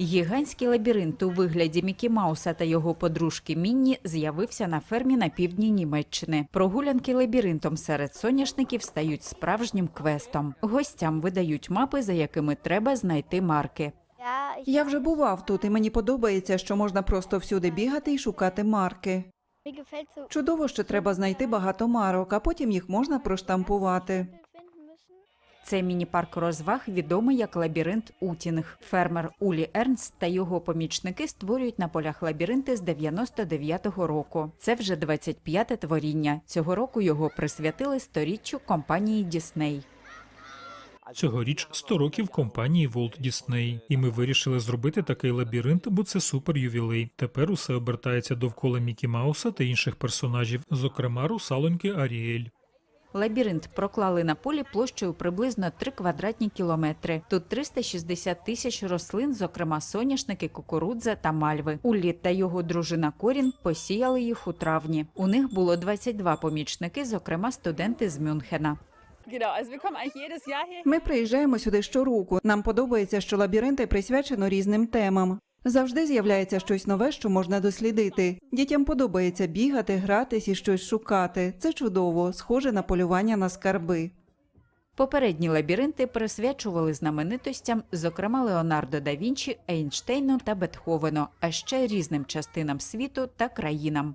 Гігантський лабіринт у вигляді Мікі Мауса та його подружки Мінні з'явився на фермі на півдні Німеччини. Прогулянки лабіринтом серед соняшників стають справжнім квестом. Гостям видають мапи, за якими треба знайти марки. Я вже бував тут, і мені подобається, що можна просто всюди бігати і шукати марки. Чудово, що треба знайти багато марок, а потім їх можна проштампувати. Finden müssen. Це міні-парк розваг відомий як лабіринт Утінг. Фермер Улі Ернст та його помічники створюють на полях лабіринти з 99-го року. Це вже 25-те творіння. Цього року його присвятили сторіччю компанії Дісней. Цьогоріч 100 років компанії Walt Disney. І ми вирішили зробити такий лабіринт, бо це супер ювілей. Тепер усе обертається довкола Мікі Мауса та інших персонажів, зокрема русалоньки Аріель. Лабіринт проклали на полі площею приблизно 3 квадратні кілометри. Тут 360 тисяч рослин, зокрема соняшники, кукурудза та мальви. Уллі та його дружина Корін посіяли їх у травні. У них було 22 помічники, зокрема студенти з Мюнхена. Ми приїжджаємо сюди щороку. Нам подобається, що лабіринти присвячено різним темам. Завжди з'являється щось нове, що можна дослідити. Дітям подобається бігати, гратись і щось шукати. Це чудово, схоже на полювання на скарби. Попередні лабіринти присвячували знаменитостям, зокрема Леонардо да Вінчі, Ейнштейну та Бетховену, а ще різним частинам світу та країнам.